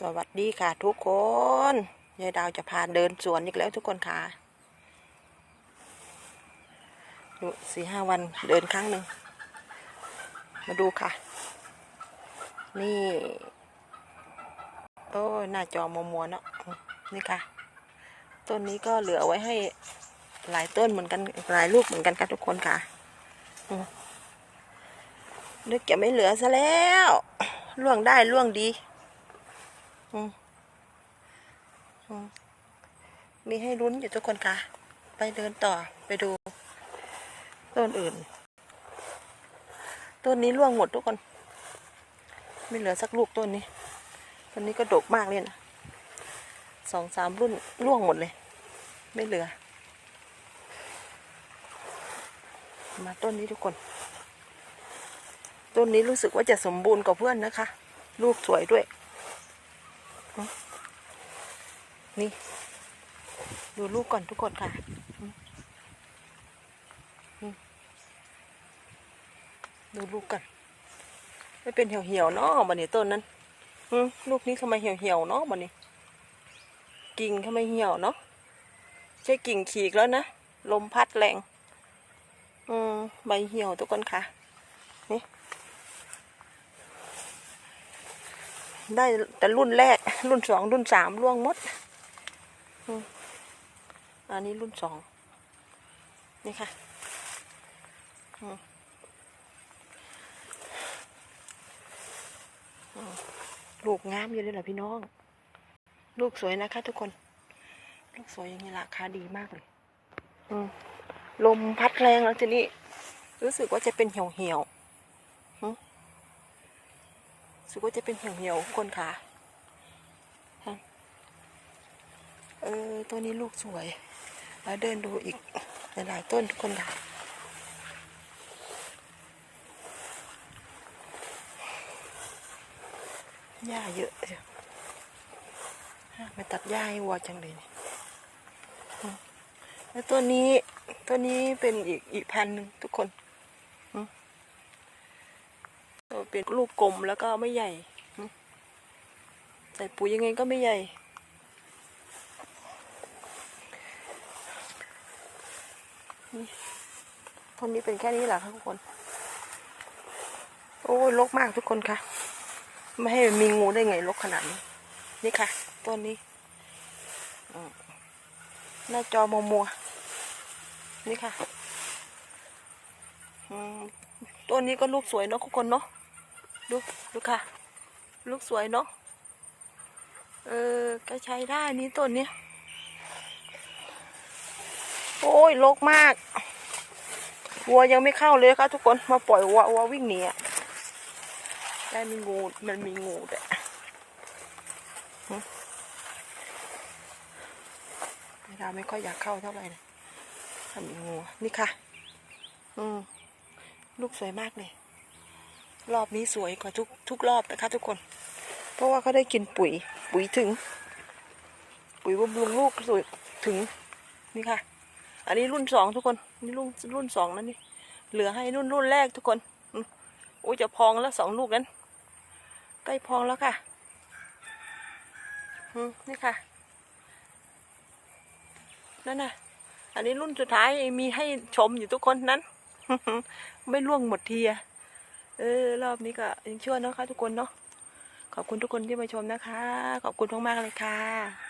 สวัสดีค่ะทุกคนยายดาวจะพาเดินสวนอีกแล้วทุกคนค่ะดูสี่ห้าวันเดินครั้งหนึ่ง มาดูค่ะ นี่ โอ้ยหน้าจอมัวมัวๆเนาะนี่ค่ะ ต้นนี้ก็เหลือไว้ให้หลายต้นเหมือนกันหลายลูกเหมือนกันค่ะทุกคนค่ะอืมนึกจะไม่เหลือซะแล้ว ล่วงได้ล่วงดี มีให้ลุ้นอยู่ทุกคนค่ะ ไปเดินต่อไปดู ต้นอื่น ต้นนี้ร่วงหมดทุกคน ไม่เหลือสักลูกต้นนี้ ต้นนี้ก็ดกมากเลยนะสองสามรุ่นร่วงหมดเลย ไม่เหลือ มาต้นนี้ทุกคน ต้นนี้รู้สึกว่าจะสมบูรณ์กว่าเพื่อนนะคะ ลูกสวยด้วย นี่ ดูลูกก่อนทุกคนค่ะ ดูลูกก่อนไม่เป็นเหี่ยวๆเนาะบันนี้ต้นนั้นลูกนี้ทำไมเหี่ยวๆเนาะบันนี้ กิ่งทำไมเหี่ยวเนาะใช่กิ่งขีกแล้วนะ ลมพัดแรง อืมใบเหี่ยวทุกคนค่ะ นี่ได้แต่รุ่นแรกรุ่นสองรุ่นสามร่วงหมด อันนี้รุ่นสองนี่ค่ะลูกงามอยู่เลยเหรอพี่น้อง ลูกสวยนะคะ ทุกคน ลูกสวยอย่างนี้ราคาดีมากเลยลมพัดแรงแล้วทีนี้ รู้สึกว่าจะเป็นเหี่ยวเหี่ยวรู้สึกว่าจะเป็นเหี่ยวเหี่ยวๆคนขาฮะ เออตัวนี้ลูกสวย แล้วเดินดูอีกหลายๆต้นทุกคนค่ะหญ้าเยอะเชียวไปตัดหญ้าให้วัวจังเลยนี่แล้วตัวนี้ตัวนี้เป็นอีกอีกพันธุ์หนึ่งทุกคนเป็นลูกกลมแล้วก็ไม่ใหญ่ ใส่ปุ๋ยยังไงก็ไม่ใหญ่ ต้นนี้เป็นแค่นี้แหละค่ะทุกคน โอ้ยรกมากทุกคนค่ะ ไม่ให้มีงูได้ไงรกขนาดนี้ นี่ค่ะต้นนี้หน้าจอมัวมัวนี่ค่ะต้นนี้ก็ลูกสวยเนาะทุกคนเนาะดูดูค่ะ ลูกสวยเนาะเออก็ใช้ได้นี่ต้นเนี้ย โอ้ยรกมาก วัวยังไม่เข้าเลยค่ะทุกคน มาปล่อยวัววัววิ่งหนีอะได้มีงู มันมีงูแต่เวลาไม่ค่อยอยากเข้าเท่าไหร่เลยถ้ามีงู นี่ค่ะ อืมลูกสวยมากเลย รอบนี้สวยกว่าทุกทุกรอบนะคะทุกคน เพราะว่าเขาได้กินปุ๋ย ปุ๋ยถึง ปุ๋ยบำรุงลูกสวยถึง นี่ค่ะ อันนี้รุ่นสองทุกคนนี่รุ่นรุ่นสองนั่นนี่เหลือให้รุ่นรุ่นแรกทุกคนโอ้ยจะพองแล้วสองลูกนั้น ใกล้พองแล้วค่ะอืมนี่ค่ะนั่นน่ะ อันนี้รุ่นสุดท้ายมีให้ชมอยู่ทุกคนนั้น ไม่ล่วงหมดทีอะเออรอบนี้ก็ยังชั่วเนาะค่ะทุกคนเนาะขอบคุณทุกคนที่มาชมนะคะ ขอบคุณมากๆเลยค่ะ